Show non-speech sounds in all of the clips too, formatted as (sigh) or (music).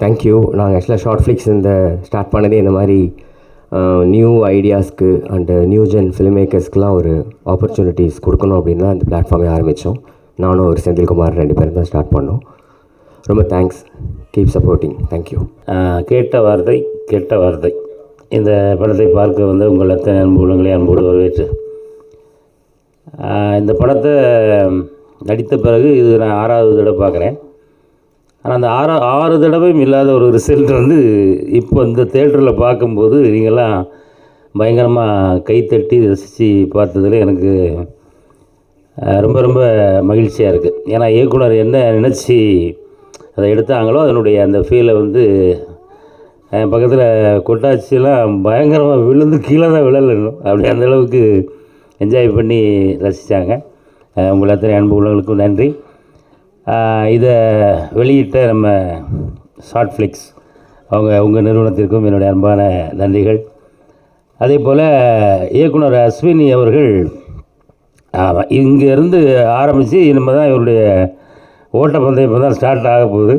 Thank you நாங்கள் ஆக்சுவலாக short flakes இந்த ஸ்டார்ட் பண்ணதே இந்த மாதிரி நியூ ஐடியாஸ்க்கு அண்டு நியூ ஜென் ஃபிலிம் மேக்கர்ஸ்க்குலாம் ஒரு ஆப்பர்ச்சுனிட்டிஸ் கொடுக்கணும் அப்படின்னு தான் இந்த பிளாட்ஃபார்மே ஆரம்பித்தோம். நானும் ஒரு செந்தில்குமார் ரெண்டு பேரும் தான் ஸ்டார்ட் பண்ணோம். ரொம்ப தேங்க்ஸ் கீப் சப்போர்ட்டிங் தேங்க்யூ கேட்ட வார்த்தை கெட்ட வார்த்தை. இந்த படத்தை பார்க்க வந்து உங்கள் அத்தனை அன்பு அன்போடு வரவேற்று. இந்த படத்தை நடித்த பிறகு இது நான் ஆறாவது தடவை பார்க்குறேன். ஆனால் அந்த ஆறு ஆறு தடவையும் இல்லாத ஒரு ரிசல்ட் வந்து இப்போ இந்த தேட்டரில் பார்க்கும்போது நீங்கள்லாம் பயங்கரமாக கைத்தட்டி ரசித்து பார்த்ததுல எனக்கு ரொம்ப ரொம்ப மகிழ்ச்சியாக இருக்குது ஏன்னா இயக்குனர் என்ன நினச்சி அதை எடுத்தாங்களோ அதனுடைய அந்த ஃபீலை வந்து என் பக்கத்தில் கொட்டாச்சியெல்லாம் பயங்கரமாக விழுந்து கீழே தான் விழலணும் அப்படி அந்தளவுக்கு என்ஜாய் பண்ணி ரசித்தாங்க உங்கள் அத்தனை அன்பு உள்ளவங்களுக்கும் நன்றி. இதை வெளியிட்ட நம்ம ஷார்ட் ஃப்ளிக்ஸ் அவங்க உங்கள் நிறுவனத்திற்கும் என்னுடைய அன்பான நன்றிகள். அதே போல் இயக்குனர் அஸ்வினி அவர்கள் ஆமாம் இங்கேருந்து ஆரம்பித்து இனிமேல் தான் இவருடைய ஓட்டப்பந்தயம் இப்போ தான் ஸ்டார்ட் ஆக போகுது.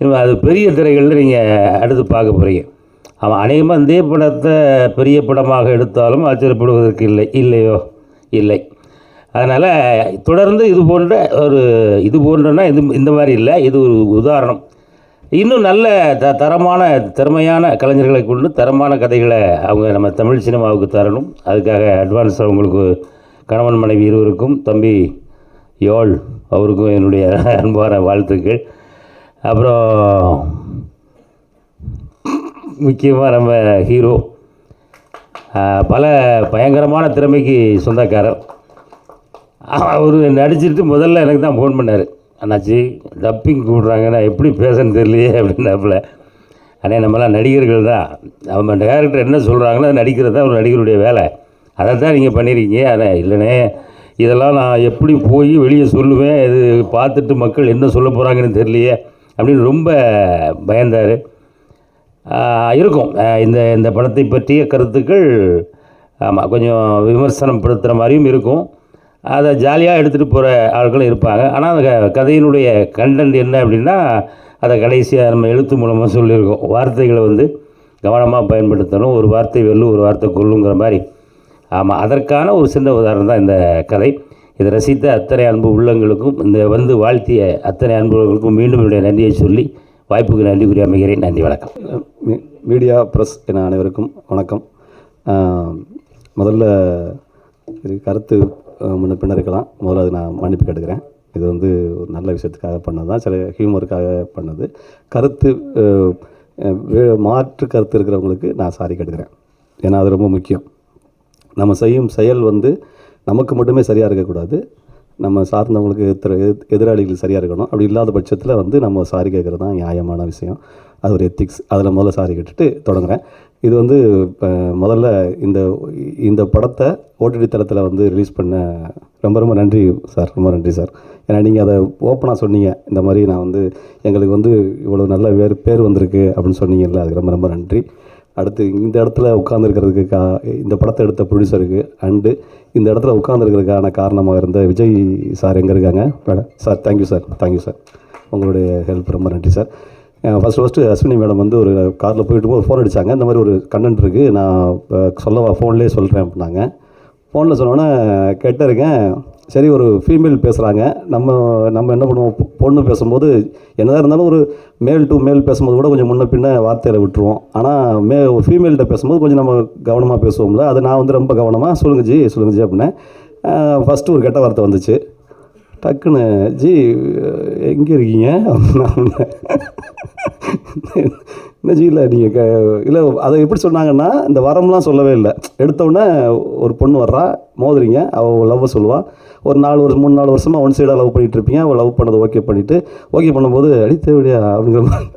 இனிமேல் அது பெரிய திரைகளில் நீங்கள் அடுத்து பார்க்க போகிறீங்க ஆமாம் அநேகமாக இந்த படத்தை பெரிய படமாக எடுத்தாலும் ஆச்சரியப்படுவதற்கு இல்லை இல்லையோ? இல்லை. அதனால் தொடர்ந்து இது போன்ற ஒரு இது போன்றனா இது இந்த மாதிரி இல்லை. இது ஒரு உதாரணம். இன்னும் நல்ல த தரமான திறமையான கலைஞர்களை கொண்டு தரமான கதைகளை அவங்க நம்ம தமிழ் சினிமாவுக்கு தரணும். அதுக்காக அட்வான்ஸ் அவங்களுக்கு கணவன் மனைவி இருவருக்கும் தம்பி யோல் அவருக்கும் என்னுடைய அன்பான வாழ்த்துக்கள். அப்புறம் முக்கியமாக நம்ம ஹீரோ. பல பயங்கரமான திறமைக்கு சொந்தக்காரர். அவர் நடிச்சிட்டு முதல்ல எனக்கு தான் ஃபோன் பண்ணார். அண்ணாச்சி டப்பிங் கூடுறாங்க நான் எப்படி பேசன்னு தெரியலையே அப்படின்னாப்புல. அண்ணே நம்மளாம் நடிகர்கள் தான். அவங்க டேரக்டர் என்ன சொல்கிறாங்களோ நடிக்கிறது தான் ஒரு நடிகருடைய வேலை. அதை தான் நீங்கள் பண்ணியிருக்கீங்க ஆனால் இல்லைனே இதெல்லாம் நான் எப்படி போய் வெளியே சொல்லுவேன்? இது பார்த்துட்டு மக்கள் என்ன சொல்ல போகிறாங்கன்னு தெரியலையே அப்படின்னு ரொம்ப பயந்தார். இருக்கும். இந்த இந்த படத்தை பற்றிய கருத்துக்கள் ஆமாம் கொஞ்சம் விமர்சனம் படுத்துகிற மாதிரியும் இருக்கும். அதை ஜாலியாக எடுத்துகிட்டு போகிற ஆட்களும் இருப்பாங்க. ஆனால் அந்த க- கதையினுடைய கண்டென்ட் என்ன அப்படின்னா அதை கடைசியாக நம்ம எழுத்து மூலமாக சொல்லியிருக்கோம். வார்த்தைகளை வந்து கவனமாக பயன்படுத்தணும். ஒரு வார்த்தை வெல்லும் ஒரு வார்த்தை கொல்லுங்கிற மாதிரி. ஆமாம் அதற்கான ஒரு சின்ன உதாரணம் தான் இந்த கதை. இதை ரசித்த அத்தனை அன்பு உள்ளங்களுக்கும் இந்த வந்து வாழ்த்திய அத்தனை அன்புகளுக்கும் மீண்டும் என்னுடைய நன்றியை சொல்லி வாய்ப்புக்கு நன்றி கூறி அமைகிறேன். நன்றி வணக்கம். மீடியா ப்ரெஸ் என அனைவருக்கும் வணக்கம். முதல்ல கருத்து முன்ன பின்ன இருக்கலாம். முதல்ல அது நான் மன்னிப்பு கேட்டுக்கிறேன். இது வந்து ஒரு நல்ல விஷயத்துக்காக பண்ணது தான். சில ஹியூமருக்காக பண்ணது. கருத்து மாற்று கருத்து இருக்கிறவங்களுக்கு நான் சாரி கேட்டுக்கிறேன். ஏன்னா அது ரொம்ப முக்கியம். நம்ம செய்யும் செயல் வந்து நமக்கு மட்டுமே சரியாக இருக்கக்கூடாது. நம்ம சார்ந்தவங்களுக்கு எதிர எதிராளிகள் சரியாக இருக்கணும். அப்படி இல்லாத பட்சத்தில் வந்து நம்ம சாரி கேட்குறது தான் நியாயமான விஷயம். அது ஒரு எத்திக்ஸ். அதில் முதல்ல சாரி கேட்டுட்டு தொடங்குறேன். இது வந்து இப்போ முதல்ல இந்த இந்த படத்தை ஓடிடி தளத்தில் வந்து ரிலீஸ் பண்ண ரொம்ப ரொம்ப நன்றி சார். ரொம்ப நன்றி சார். ஏன்னா நீங்கள் அதை ஓப்பனாக சொன்னீங்க. இந்த மாதிரி நான் வந்து எங்களுக்கு வந்து இவ்வளோ நல்ல வேறு பேர் வந்திருக்கு அப்படின்னு சொன்னீங்கல்ல அதுக்கு ரொம்ப ரொம்ப நன்றி. அடுத்து இந்த இடத்துல உட்காந்துருக்கிறதுக்கு கா இந்த படத்தை எடுத்த ப்ரொடியூசருக்கு அண்டு இந்த இடத்துல உட்காந்துருக்கிறதுக்கான காரணமாக இருந்த விஜய் சார் எங்கே இருக்காங்க? Madam sir thank you sir thank you sir உங்களுடைய ஹெல்ப் ரொம்ப நன்றி sir first first Ashwini madam வந்து ஒரு காரில் போயிட்டு போது ஃபோன் அடித்தாங்க இந்த மாதிரி ஒரு கண்டென்ட் இருக்குது நான் சொல்லவா ஃபோன்லேயே சொல்கிறேன் அப்படின்னாங்க. ஃபோனில் சொன்னோன்னே கேட்டிருக்கேன் சரி ஒரு ஃபீமேல் பேசுகிறாங்க நம்ம நம்ம என்ன பண்ணுவோம்? பொண்ணு பேசும்போது என்னதான் இருந்தாலும் ஒரு மேல் டு மேல் பேசும்போது கூட கொஞ்சம் முன்ன பின்ன வார்த்தையில் விட்டுருவோம். ஆனால் மே ஒரு ஃபீமேல்கிட்ட பேசும்போது கொஞ்சம் நம்ம கவனமாக பேசுவோம்ல. அது நான் வந்து ரொம்ப கவனமாக சொல்லுங்க ஜி சொல்லுங்க ஜி அப்படின்னேன். ஃபஸ்ட்டு ஒரு கெட்ட வார்த்தை வந்துச்சு. டக்குன்னு ஜி எங்கே இருக்கீங்க? என்ன ஜி இல்லை நீங்கள் க இல்லை அதை எப்படி சொன்னாங்கன்னா இந்த வரம்லாம் சொல்லவே இல்லை. எடுத்தோடனே ஒரு பொண்ணு வர்றா மோதுறீங்க அவள் லவ்வை சொல்லுவாள் ஒரு நாலு வருஷம் மூணு நாலு வருஷமாக ஒன் சைடாக லவ் பண்ணிகிட்டு இருப்பீங்க. அவள் லவ் பண்ணதை ஓகே பண்ணிவிட்டு ஓகே பண்ணும்போது அடி தேவையா அப்படிங்கிற மாதிரி.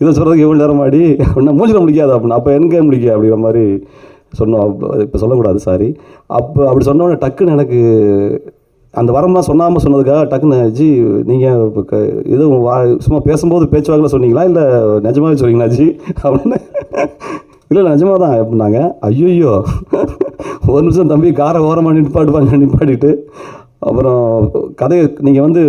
இதை சொல்கிறதுக்கு எவ்வளோ நேரம் ஆடி? அப்படின்னா மூஞ்சில் முடிக்காது அப்படின்னா அப்போ எங்கே முடிக்க அப்படிங்கிற மாதிரி சொன்னோம். இப்போ சொல்லக்கூடாது சாரி அப்போ அப்படி சொன்னோடனே டக்குன்னு எனக்கு அந்த வரம்லாம் சொன்னாமல் சொன்னதுக்காக டக்குன்னு ஜி நீங்கள் இப்போ எதுவும் வா சும்மா பேசும்போது பேச்சுவாக்கில் சொன்னீங்களா? இல்லை நிஜமாவே சொன்னீங்களா ஜி? அப்படின்னு. இல்லை நிஜமாக தான் அப்படின்னாங்க. ஐயோ ஒரு நிமிஷம் தம்பி காரை ஓரமாக நிப்பாட்டுவாங்க நிப்பாடிட்டு அப்புறம் கதையை நீங்கள் வந்து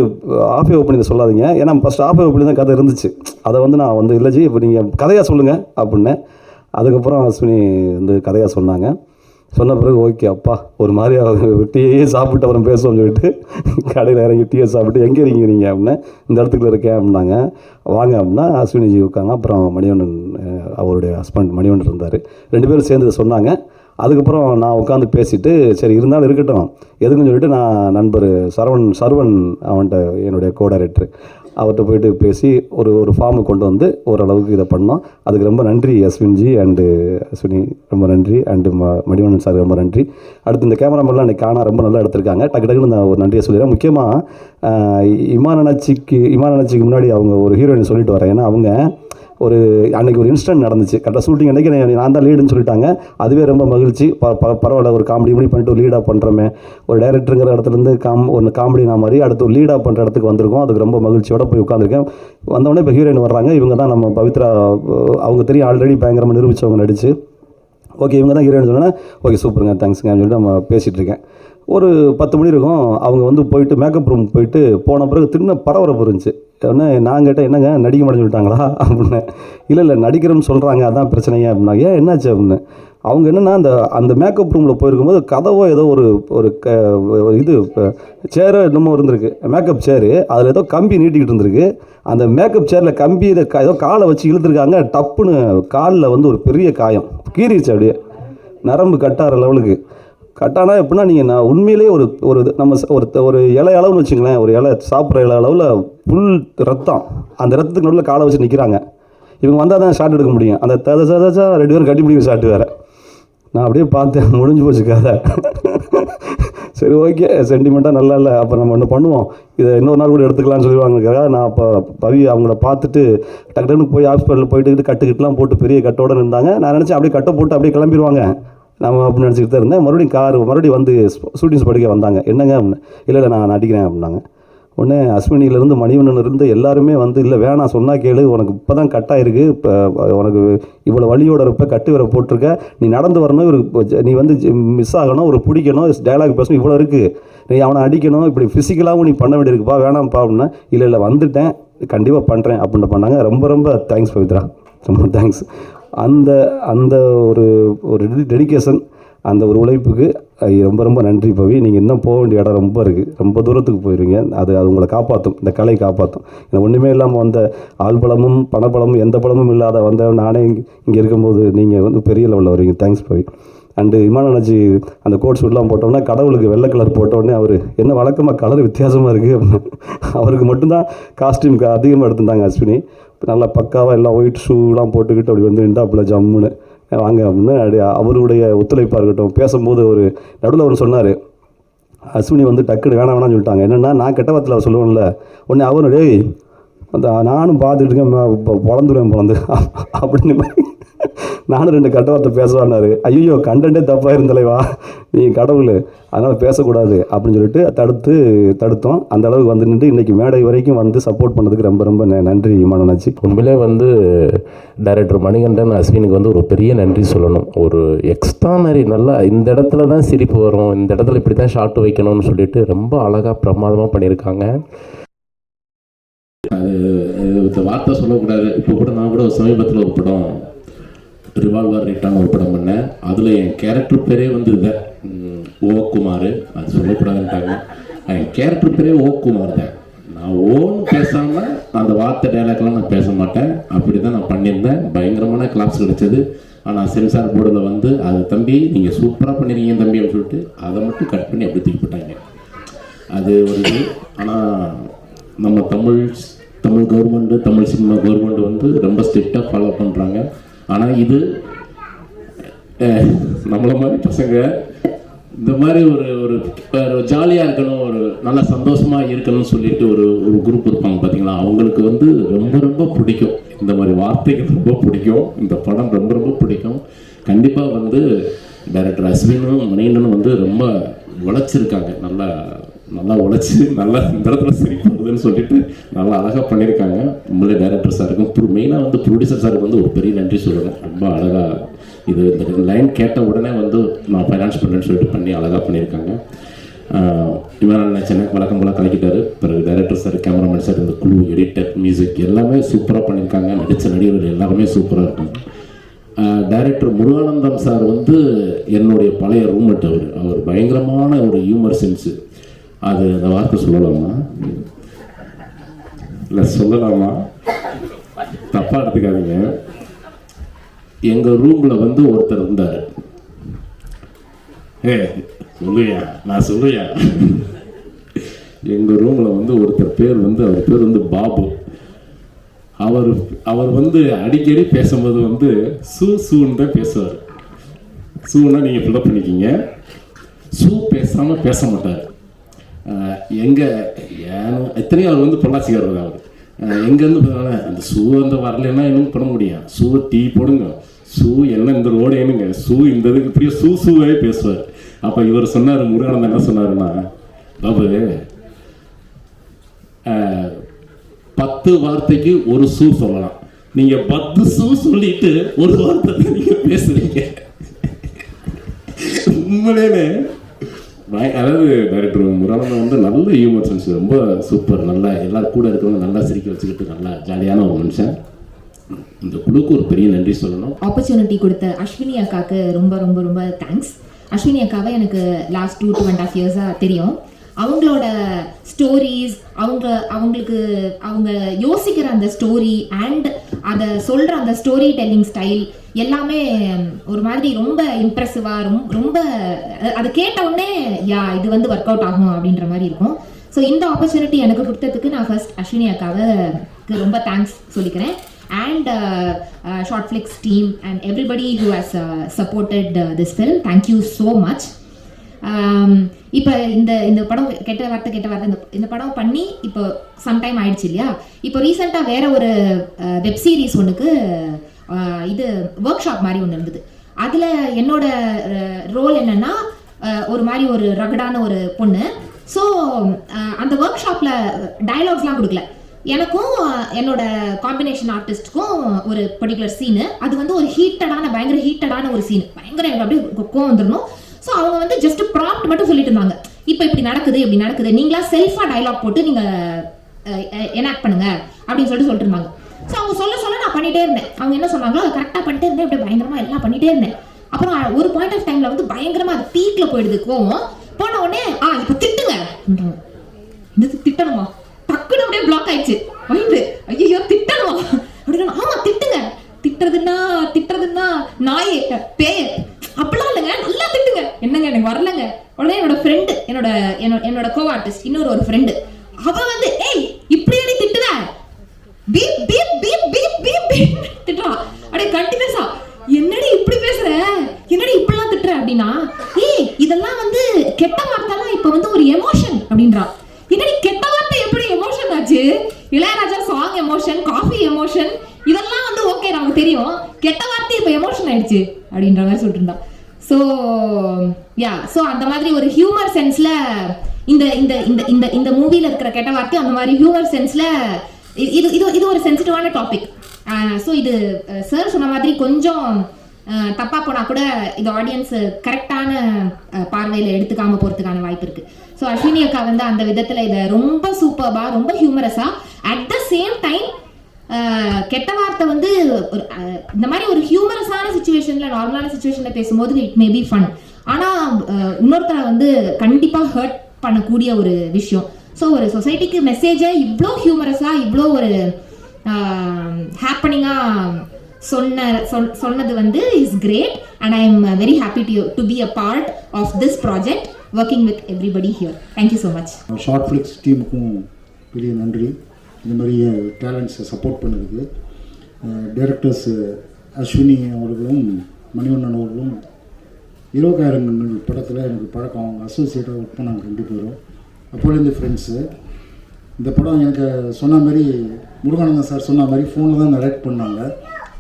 ஆஃபே ஓப்பனிங் சொல்லாதீங்க. ஏன்னா ஃபஸ்ட் ஆஃபே ஓப்பனிங் தான் கதை இருந்துச்சு. அதை வந்து நான் வந்து இல்லை ஜி இப்போ நீங்கள் கதையாக சொல்லுங்கள் அப்படின்னேன் அதுக்கப்புறம் அஸ்வினி வந்து கதையாக சொன்னாங்க. சொன்ன பிறகு ஓகே அப்பா ஒரு மாதிரி டீயே சாப்பிட்டு அப்புறம் பேசுவோம்னு சொல்லிட்டு கடையில் இறங்கி டீயை சாப்பிட்டு எங்கே இருக்கீங்க நீங்கள் அப்படின்னா இந்த இடத்துக்குள்ள இருக்கேன் அப்படின்னாங்க. வாங்க அப்படின்னா அஸ்வினிஜி இருக்காங்க. அப்புறம் மணிவண்ணன் அவருடைய ஹஸ்பண்ட் மணிவண்ணன் இருந்தார். ரெண்டு பேரும் சேர்ந்து சொன்னாங்க. அதுக்கப்புறம் நான் உட்காந்து பேசிட்டு சரி இருந்தாலும் இருக்கட்டும். எதுக்குன்னு சொல்லிட்டு நான் நண்பர் சரவண் சரவண் அவன்கிட்ட என்னுடைய கோ டைரக்டர் அவர்கிட்ட போயிட்டு பேசி ஒரு ஒரு ஃபார்மை கொண்டு வந்து ஓரளவுக்கு இதை பண்ணோம். அதுக்கு ரொம்ப நன்றி அஸ்வின்ஜி அண்டு அஸ்வினி ரொம்ப நன்றி அண்டு ம மணிவண்ணன் சார் ரொம்ப நன்றி. அடுத்து இந்த கேமராமெல்லாம் அன்றைக்கி காணா ரொம்ப நல்லா எடுத்திருக்காங்க. டக்கு டக்குன்னு நான் ஒரு நன்றியை சொல்லிடுறேன். முக்கியமாக இமான் அண்ணாச்சிக்கு இமான் அண்ணாச்சிக்கு முன்னாடி அவங்க ஒரு ஹீரோயின் சொல்லிட்டு வரேன். ஏன்னா அவங்க ஒரு அன்னைக்கு ஒரு இன்சிடென்ட் நடந்துச்சு. கரெக்டாக ஷூட்டிங் அன்னைக்கு நான் தான் லீடுன்னு சொல்லிட்டாங்க. அதுவே ரொம்ப மகிழ்ச்சி. ப பரவாயில்ல ஒரு காமெடி இப்படி பண்ணிட்டு ஒரு லீடாக பண்ணுறோமே ஒரு டைரக்டருங்கிற இடத்துலேருந்து காம் ஒரு காமெடி நான் மாதிரி அடுத்து ஒரு லீடாக பண்ணுற இடத்துக்கு வந்திருக்கோம். அதுக்கு ரொம்ப மகிழ்ச்சியோடு போய் உட்காந்துருக்கேன் வந்தவொடனே இப்போ ஹீரோயின் வர்றாங்க. இவங்க தான் நம்ம பவித்ரா அவங்க தெரியும். ஆல்ரெடி பயங்கரமாக நிரூபித்தவங்க நடிச்சு. ஓகே இவங்க தான் ஹீரோயின் சொன்னேன் ஓகே சூப்பருங்க தேங்க்ஸுங்க சொல்லிட்டு நம்ம பேசிகிட்டு இருக்கேன். ஒரு பத்து மணி இருக்கும். அவங்க வந்து போயிட்டு மேக்கப் ரூம் போயிட்டு போன பிறகு திரும்ப பரபரப்பு இருந்துச்சு. உடனே நான் கேட்டேன் என்னங்க நடிக்க மாட்டேன்னு சொல்லிட்டாங்களா? அப்படின்னு. இல்லை இல்லை நடிக்கிறோம்னு சொல்கிறாங்க அதான் பிரச்சனையே அப்படின்னா ஏன் என்னாச்சு? அப்படின்னு. அவங்க என்னென்னா அந்த அந்த மேக்கப் ரூமில் போயிருக்கும்போது கதவோ ஏதோ ஒரு ஒரு க ஒரு இது சேரோ என்னமோ இருந்திருக்கு. மேக்கப் சேரு அதில் ஏதோ கம்பி நீட்டிக்கிட்டு இருந்திருக்கு. அந்த மேக்கப் சேரில் கம்பி இதை க- ஏதோ காலை வச்சு இழுத்துருக்காங்க. டப்புன்னு காலில் வந்து ஒரு பெரிய காயம். கீறிடுச்சு அப்படியே. நரம்பு கட்டார லெவலுக்கு. கட்டானா எப்படின்னா நீங்கள் நான் உண்மையிலேயே ஒரு ஒரு நம்ம ஒரு ஒரு இலை அளவுன்னு வச்சுங்களேன் ஒரு இலை சாப்பிட்ற இலை அளவில் புல் ரத்தம். அந்த ரத்தத்துக்கு நடுவில் காலை வச்சு நிற்கிறாங்க இவங்க வந்தால் தான் ஷாட் எடுக்க முடியும். அந்த தத ததச்சா ரெண்டு பேரும் கட்டி பிடிக்கிற ஷாட் வேறு. நான் அப்படியே பார்த்தேன் முடிஞ்சு போச்சு கதை. சரி ஓகே. சென்டிமெண்ட்டாக நல்லா இல்லை. அப்போ நம்ம ஒன்று பண்ணுவோம். இதை இன்னொரு நாள் கூட எடுத்துக்கலாம்னு சொல்லுவாங்க நான் அப்போ பவி அவங்கள பார்த்துட்டு டக்கு டக்குனு போய் ஹாஸ்பிட்டலில் போயிட்டு கட்டுக்கிட்டுலாம் போட்டு பெரிய கட்டோடு இருந்தாங்க நான் நினச்சேன் அப்படியே கட்டை போட்டு அப்படியே கிளம்பிடுவாங்க நம்ம அப்படின்னு நினச்சிக்கிட்டு தான் இருந்தேன். மறுபடியும் கார் மறுபடியும் வந்து ஷூட்டிங் ஸ்பாட்டுக்கே வந்தாங்க. என்னங்க அப்படின்னு. இல்லை இல்லை நான் நடிக்கிறேன் அப்படின்னாங்க. உடனே அஸ்வினியிலேருந்து மணிவண்ணன்லேருந்து எல்லாருமே வந்து இல்லை வேணாம் சொன்னால் கேளு. உனக்கு இப்போ தான் கட்டாக இருக்குது இப்போ உனக்கு இவ்வளோ வழியோட இருப்ப கட்டு வர போட்டிருக்க. நீ நடந்து வரணும். இவருக்கு நீ வந்து மிஸ் ஆகணும். ஒரு பிடிக்கணும். டயலாக் பேசணும். இவ்வளோ இருக்குது நீ அவனை அடிக்கணும். இப்படி ஃபிசிக்கலாகவும் நீ பண்ண வேண்டியிருக்குப்பா. வேணாம்ப்பா அப்படின்னா. இல்லை இல்லை வந்துட்டேன். கண்டிப்பாக பண்ணுறேன் அப்படின்னு பண்ணாங்க. ரொம்ப ரொம்ப தேங்க்ஸ் பவித்ரா. ரொம்ப தேங்க்ஸ் அந்த அந்த ஒரு ஒரு டெடிகேஷன் அந்த ஒரு உழைப்புக்கு ரொம்ப ரொம்ப நன்றி பவி. நீங்கள் இன்னும் போக வேண்டிய இடம் ரொம்ப இருக்குது ரொம்ப தூரத்துக்கு போயிருவீங்க அது அது உங்களை காப்பாற்றும் இந்த கலை காப்பாற்றும் இந்த ஒன்றுமே இல்லாமல் வந்த ஆள் பலமும் பணப்பலமும் எந்த பலமும் இல்லாத வந்த நானே இங்கே இருக்கும்போது நீங்கள் வந்து பெரிய லெவலில் வருவீங்க தேங்க்ஸ் பவி. அண்டு விமான அண்ணாச்சி அந்த கோட் ஷூட்லாம் போட்டோம்னா கடவுளுக்கு வெள்ளை கலர் போட்டோடனே அவர் என்ன வழக்கமாக கலர் வித்தியாசமாக இருக்குது அப்படின்னு (laughs) அவருக்கு மட்டும்தான் காஸ்டியூம் அதிகமாக எடுத்துட்டாங்க அஸ்வினி. நல்லா பக்காவாக எல்லாம் ஒயிட் ஷூலாம் போட்டுக்கிட்டு அப்படி வந்து நின்றாப்புல ஜம்முன்னு. வாங்க. அப்படின்னு அவருடைய ஒத்துழைப்பாக இருக்கட்டும் பேசும்போது ஒரு நடுவில் அவர் சொன்னார். அஸ்வினி வந்து டக்குனு வேணாம் வேணாம்னு சொல்லிட்டாங்க. என்னென்னா நான் கெட்ட வார்த்தையில் சொல்லுவேன்ல உடனே அவரும் டேய் அந்த நானும் பார்த்துட்டு இருக்கேன் ம- இப்போ (laughs) அப்படின்னு நானும் ரெண்டு கெட்ட வார்த்தை பேசுவான்னாரு. ஐயோ கண்டென்ட்டே தப்பாக இருந்தலைவா. நீ கடவுள் அதனால் பேசக்கூடாது அப்படின்னு சொல்லிட்டு தடுத்து தடுத்தோம். அந்த அளவுக்கு வந்து நின்று இன்றைக்கி மேடை வரைக்கும் வந்து சப்போர்ட் பண்ணதுக்கு ரொம்ப ரொம்ப ந- நன்றி மனநாச்சி உண்மையிலே வந்து டைரக்டர் மணிகண்டன் அஸ்வினுக்கு வந்து ஒரு பெரிய நன்றி சொல்லணும். ஒரு எக்ஸ்ட்ரானரி நல்லா இந்த இடத்துல தான் சிரிப்பு வரும். இந்த இடத்துல இப்படி தான் ஷார்ட் வைக்கணும்னு சொல்லிட்டு ரொம்ப அழகாக பிரமாதமாக பண்ணியிருக்காங்க. வார்த்தை சொல்லக்கூடாது. இப்போ கூட நான் கூட சமீபத்தில் ஒரு படம் ரிவால்வர் ரிட்டான் ஒரு படம் பண்ணேன் அதில் என் கேரக்டர் பேரே வந்து இதை. ஓ குமார் அது சொல்லக்கூடாதுன்ட்டாங்க. என் கேரக்டர் பேரே ஓ குமார் தான். நான் ஓன்னு பேசாமல் அந்த வார்த்தை டைலாக்லாம் நான் பேச மாட்டேன். அப்படி தான் நான் பண்ணியிருந்தேன். பயங்கரமான கிளாப்ஸ் கிடைச்சது. ஆனால் சென்சார் போர்டில் வந்து அது தம்பி நீங்கள் சூப்பராக பண்ணியிருக்கீங்க தம்பி அப்படின்னு சொல்லிட்டு அதை மட்டும் கட் பண்ணி அப்படி தூக்கி போட்டாங்க அது ஒரு இது. ஆனால் நம்ம Tamil Tamil government Tamil cinema government வந்து ரொம்ப ஸ்ட்ரிக்டாக ஃபாலோ பண்ணுறாங்க ஆனால் இது நம்மள மாதிரி பசங்க இந்த மாதிரி ஒரு ஒரு ஒரு ஜாலியாக இருக்கணும் ஒரு நல்ல சந்தோஷமாக இருக்கணும்னு சொல்லிட்டு ஒரு ஒரு குரூப் இருப்பாங்க பார்த்தீங்களா அவங்களுக்கு வந்து ரொம்ப ரொம்ப பிடிக்கும். இந்த மாதிரி வார்த்தைகள் ரொம்ப பிடிக்கும். இந்த படம் ரொம்ப ரொம்ப பிடிக்கும். கண்டிப்பாக வந்து டைரக்டர் அஸ்வினும் மணிகண்டனும் வந்து ரொம்ப உழைச்சிருக்காங்க. நல்லா நல்லா உழைச்சி நல்லா இந்த இடத்துல சரி போகுதுன்னு சொல்லிட்டு நல்லா அழகாக பண்ணியிருக்காங்க. உண்மையிலே டேரக்டர் சாருக்கும் மெயினாக வந்து ப்ரொடியூசர் சாருக்கு வந்து ஒரு பெரிய நன்றி சொல்லணும். ரொம்ப அழகாக இது இந்த லைன் கேட்ட உடனே வந்து நான் ஃபைனான்ஸ் பண்ணுறேன்னு சொல்லிட்டு பண்ணி அழகாக பண்ணியிருக்காங்க. இவன் நினச்சேன் வழக்கம் போல கலக்கிட்டாரு. பிறகு டைரக்டர் சார் கேமராமேன் சார் இந்த குழு எடிட்டர் மியூசிக் எல்லாமே சூப்பராக பண்ணியிருக்காங்க. நடித்த நடிகர்கள் எல்லாருமே சூப்பராக இருக்காங்க. டைரக்டர் முருகானந்தம் சார் வந்து என்னுடைய பழைய ரூம்மேட் அவர். அவர் பயங்கரமான ஒரு ஹியூமர் சென்ஸு அது அந்த வார்த்தை சொல்லலாமா? இல்லை சொல்லலாமா? தப்பாக எடுத்துக்காதீங்க. எங்கள் ரூமில் வந்து ஒருத்தர் இருந்தார். ஏ சொல்லுயா நான் சொல்லுயா எங்கள் ரூமில் வந்து ஒருத்தர் பேர் வந்து அவர் பேர் வந்து பாபு. அவர் அவர் வந்து அடிக்கடி பேசும்போது வந்து சூ சூன்னு தான் பேசுவார். சூன்னா நீங்கள் ஃபில்அப் பண்ணிக்கிங்க. சூ பேசாமல் பேச மாட்டார். எங்க ஏனோ எத்தனையோ அவர் வந்து பொள்ளாச்சிக்காரர் தான் அவர். எங்கேருந்து பார்த்தா அந்த ஷூ அந்த வரலைன்னா என்ன பண்ண முடியும் ஷூ டீ போடுங்க. ஷூ என்ன இந்த ரோடு என்னங்க? ஷூ இந்த இதுக்கு இப்படியே ஷூ ஷூவே பேசுவார். அப்போ இவர் சொன்னார் முருகானந்தன் என்ன சொன்னாருன்னா பாபு பத்து வார்த்தைக்கு ஒரு ஷூ சொல்லலாம். நீங்க பத்து ஷூ சொல்லிட்டு ஒரு வார்த்தை நீங்க பேசுறீங்க. உண்மையிலே அதாவது டைரக்டர் முரானந்தன் வந்து நல்ல ஹியூமர் சென்ஸ் ரொம்ப சூப்பர் நல்லா எல்லாரும் கூட இருக்கிறவங்க நல்லா சிரிக்க வச்சுக்கிட்டு நல்லா ஜாலியான ஒரு மனுஷன். இந்த குழுக்கு ஒரு பெரிய நன்றி சொல்லணும். ஆப்பர்ச்சுனிட்டி கொடுத்த அஸ்வினி அக்காவுக்கு ரொம்ப ரொம்ப ரொம்ப தேங்க்ஸ் அஸ்வினி அக்காவை எனக்கு last two two and half இயர்ஸாக தெரியும். அவங்களோட ஸ்டோரிஸ் அவங்க அவங்களுக்கு அவங்க யோசிக்கிற அந்த ஸ்டோரி அண்ட் அதை சொல்கிற அந்த ஸ்டோரி டெல்லிங் ஸ்டைல் எல்லாமே ஒரு மாதிரி ரொம்ப இம்ப்ரெசிவாக ரொம்ப ரொம்ப அதை கேட்ட உடனே யா இது வந்து ஒர்க் அவுட் ஆகும் அப்படின்ற மாதிரி இருக்கும். ஸோ இந்த ஆப்பர்ச்சுனிட்டி எனக்கு கொடுத்ததுக்கு நான் ஃபர்ஸ்ட் அஸ்வினி அக்காவை ரொம்ப தேங்க்ஸ் சொல்லிக்கிறேன். And short flicks team and everybody who has supported this film thank you so much இப்போ இந்த இந்த படம் கெட்ட வார்த்தை கெட்ட வார்த்தை இந்த இந்த படம் பண்ணி இப்போ சம்டைம் ஆயிடுச்சு இல்லையா? இப்போ ரீசெண்டாக வேற ஒரு வெப் சீரிஸ் ஒன்றுக்கு இது ஒர்க் ஷாப் மாதிரி ஒன்று இருந்தது. அதில் என்னோட ரோல் என்னென்னா ஒரு மாதிரி ஒரு ரகடான ஒரு பொண்ணு. ஸோ அந்த ஒர்க் ஷாப்பில் டயலாக்ஸ்லாம் கொடுக்கல. எனக்கும் என்னோட காம்பினேஷன் ஆர்டிஸ்ட்டுக்கும் ஒரு பர்டிகுலர் சீனு அது வந்து ஒரு ஹீட்டடான பயங்கர ஹீட்டடான ஒரு சீன் பயங்கர எனக்கு அப்படியே கோவம் வந்துடணும் ஸோ அவங்க வந்து ஜஸ்ட் ப்ராப்ட் மட்டும் சொல்லிட்டு இருந்தாங்க. இப்போ இப்படி நடக்குது இப்படி நடக்குது. நீங்களா செல்ஃபாக டயலாக் போட்டு நீங்கள் எனாக்ட் பண்ணுங்க. அப்படின்னு சொல்லிட்டு சொல்லிட்டு இருந்தாங்க. ஸோ அவங்க சொல்ல சொல்ல நான் பண்ணிட்டே இருந்தேன். அவங்க என்ன சொன்னாங்களோ அதை கரெக்டாக பண்ணிட்டே இருந்தேன். இப்படி பயங்கரமாக எல்லாம் பண்ணிட்டே இருந்தேன். அப்புறம் ஒரு பாயிண்ட் ஆஃப் டைமில் வந்து பயங்கரமாக அது பீக்கில் போயிடுது கோவம். போன உடனே ஆ இப்போ திட்டுங்க. அப்படின்றாங்க. திட்டணுமா? டக்குன்னு அப்படியே பிளாக் ஆயிடுச்சு. மைண்டு ஐயோ திட்டணுமா? அப்படின்னு ஆமா திட்டுங்க. திட்டுறதுன்னா திட்டுறதுன்னா நாயே பேய. அப்படிலாம் இல்லைங்க நல்லா திட்டுங்க. என்னங்க எனக்கு வரலங்க. உடனே என்னோட ஃப்ரெண்டு என்னோட என்னோட என்னோட கோ ஆர்டிஸ்ட் இன்னொரு ஒரு ஃப்ரெண்டு அவ வந்து ஏய் இப்படி அடி திட்டுவேன் beep beep beep beep beep beep. திட்டுறா. அப்படியே கண்டினியூஸா என்னடி இப்படி பேசுற? என்னடி இப்படிலாம் திட்டுற அப்படின்னா ஏய் இதெல்லாம் வந்து கெட்ட வார்த்தைலாம் இப்போ வந்து ஒரு எமோஷன் அப்படின்றா. என்னடி கெட்ட வார்த்தை எப்படி எமோஷன் ஆச்சு? Ilaiyaraaja song emotion coffee emotion இதெல்லாம் வந்து ஓகே நமக்கு தெரியும். கெட்ட வார்த்தை இப்போ எமோஷன் ஆயிடுச்சு அப்படின்ற மாதிரி சொல்லிட்டு இருந்தான் ஸோ யா ஸோ அந்த மாதிரி ஒரு ஹியூமர் சென்ஸ்ல இந்த இந்த இந்த இந்த இந்த மூவில இருக்கிற கெட்ட வார்த்தை அந்த மாதிரி ஹியூமர் சென்ஸ்ல இது இது இது ஒரு சென்சிட்டிவான டாபிக் ஸோ இது சார் சொன்ன மாதிரி கொஞ்சம் தப்பாக போனால் கூட இது ஆடியன்ஸ் கரெக்டான பார்வையில் எடுத்துக்காம போகிறதுக்கான வாய்ப்பு இருக்கு. ஸோ அஸ்வினி அக்கா வந்து அந்த விதத்தில் இதை ரொம்ப சூப்பர்பாக ரொம்ப ஹியூமரஸாக அட் த சேம் டைம் கெட்ட வார்த்தை வந்து ஒரு இந்த மாதிரி ஒரு ஹியூமரஸான சுச்சுவேஷனில் நார்மலான சுச்சுவேஷனில் பேசும்போது இட் மே பி ஃபன் ஆனால் இன்னொருத்தரை வந்து கண்டிப்பாக ஹர்ட் பண்ணக்கூடிய ஒரு விஷயம். ஸோ ஒரு சொசைட்டிக்கு மெசேஜை இவ்வளோ ஹியூமரஸாக இவ்வளோ ஒரு ஹாப்பனிங்காக சொன்ன சொன்னது வந்து is great and I am very happy to to be a part of this project working with everybody here thank you so much short flicks டீமுக்கும் பெரிய நன்றி இந்த மாதிரி டேலண்ட்ஸை சப்போர்ட் பண்ணதுக்கு டைரக்டர்ஸ் அஸ்வினி அவர்களும் மணிவண்ணன் அவர்களும் இருபதாயிரம் படத்தில் எனக்கு பழக்கம். அவங்க அசோசியேட்டாக ஒர்க் பண்ணாங்க ரெண்டு பேரும். அப்போலேருந்து ஃப்ரெண்ட்ஸு இந்த படம் எனக்கு சொன்ன மாதிரி முருகானந்தன் சார் சொன்ன மாதிரி ஃபோனில் தான் டைரக்ட் பண்ணாங்க.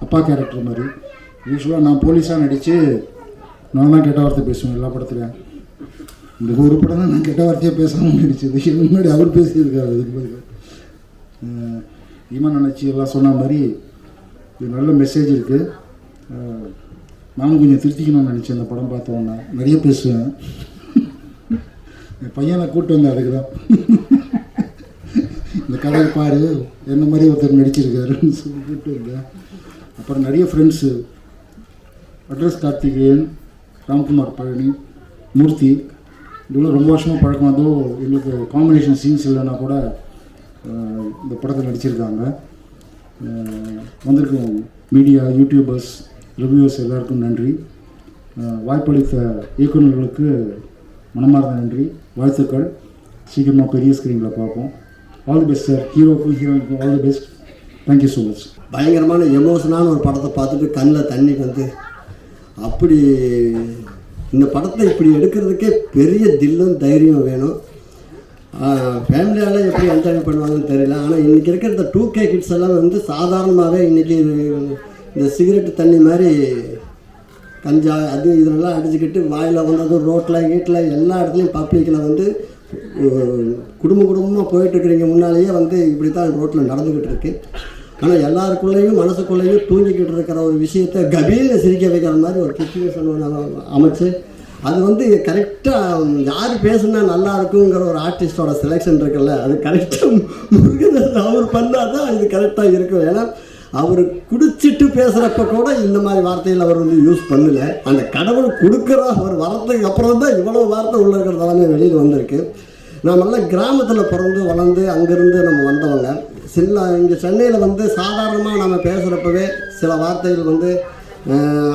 அப்பா கேரக்டர் மாதிரி. யூஸ்வலாக நான் போலீஸாக நடித்து நான் தான் கெட்ட வார்த்தை பேசுவேன் எல்லா படத்துலையும். இந்த ஒரு படம் தான் நான் கெட்ட வார்த்தையாக பேசாமல் நடிச்சது. இதுக்கு முன்னாடி அவர் பேசியிருக்காரு அதுக்கு பதில். அஹ் நினச்சி எல்லாம் சொன்ன மாதிரி இது நல்ல மெசேஜ் இருக்குது நானும் கொஞ்சம் திருத்திக்கணும்னு நினச்சேன் அந்த படம் பார்த்தோன்னே நிறைய பேசுவேன். என் பையனை கூப்பிட்டு வந்தேன் அதுக்கு தான் இந்த கதையை பாரு என்ன மாதிரி ஒருத்தர் நடிச்சிருக்காருன்னு சொல்லி கூப்பிட்டு வந்தேன். அப்புறம் நிறைய ஃப்ரெண்ட்ஸு அட்ரஸ் கார்த்திகேயன் ராம்குமார் பழனி மூர்த்தி இவ்வளோ ரொம்ப வருஷமாக பழக்கம். வந்தோ எங்களுக்கு காம்பினேஷன் சீன்ஸ் இல்லைன்னா கூட இந்த படத்தில் நடிச்சிருக்காங்க. வந்திருக்கும் மீடியா யூடியூபர்ஸ் ரிவ்யூவர்ஸ் எல்லாருக்கும் நன்றி. வாய்ப்பளித்த இயக்குநர்களுக்கு மனமார்ந்த நன்றி. வாழ்த்துக்கள். சீக்கிரமாக பெரிய ஸ்க்ரீனில் பார்ப்போம். ஆல் தி பெஸ்ட் சார் ஹீரோக்கும் ஹீரோயினுக்கும் all the best thank you so much பயங்கரமான எமோஷனான ஒரு படத்தை பார்த்துட்டு கண்ணில் தண்ணி வந்து அப்படி இந்த படத்தை இப்படி எடுக்கிறதுக்கே பெரிய தில்லும் தைரியம் வேணும். ஃபேமிலியால் எப்படி என்ஜாய் பண்ணுவாங்கன்னு தெரியல. ஆனால் இன்றைக்கி இருக்கிற இந்த டூ கே கிட்ஸ் எல்லாம் வந்து சாதாரணமாகவே இன்றைக்கி இந்த சிகரெட் தண்ணி மாதிரி கஞ்சா அது இதெல்லாம் அடிச்சுக்கிட்டு வாயில் வந்தது ரோட்டில் வீட்டில் எல்லா இடத்துலையும் பப்ளிக்கில் வந்து குடும்ப குடும்பமாக போயிட்டுருக்குறீங்க முன்னாலேயே வந்து இப்படி தான் ரோட்டில் நடந்துக்கிட்டு இருக்கு. ஆனால் எல்லாருக்குள்ளேயும் மனசுக்குள்ளேயும் தூங்கிக்கிட்டு இருக்கிற ஒரு விஷயத்தை கபீரில் சிரிக்க வைக்கிற மாதிரி ஒரு சுச்சுவேஷன் அமைச்சு அது வந்து கரெக்டாக யார் பேசுனா நல்லா இருக்குங்கிற ஒரு ஆர்டிஸ்டோட செலெக்ஷன் இருக்குல்ல அது கரெக்டாக முருகன் அவர் பண்ணால் தான் இது கரெக்டாக இருக்கும். ஏன்னா அவர் குடிச்சிட்டு பேசுகிறப்ப கூட இந்த மாதிரி வார்த்தைகள் அவர் வந்து யூஸ் பண்ணல. அந்த கடவுள் கொடுக்குற அவர் வரத்துக்கு அப்புறம் தான் இவ்வளோ வார்த்தை உள்ள இருக்கிறதெல்லாமே வெளியில் வந்திருக்கு. நாமெல்லாம் கிராமத்தில் பிறந்து வளர்ந்து அங்கேருந்து நம்ம வந்தவங்க. சில இங்கே சென்னையில் வந்து சாதாரணமாக நம்ம பேசுகிறப்பவே சில வார்த்தைகள் வந்து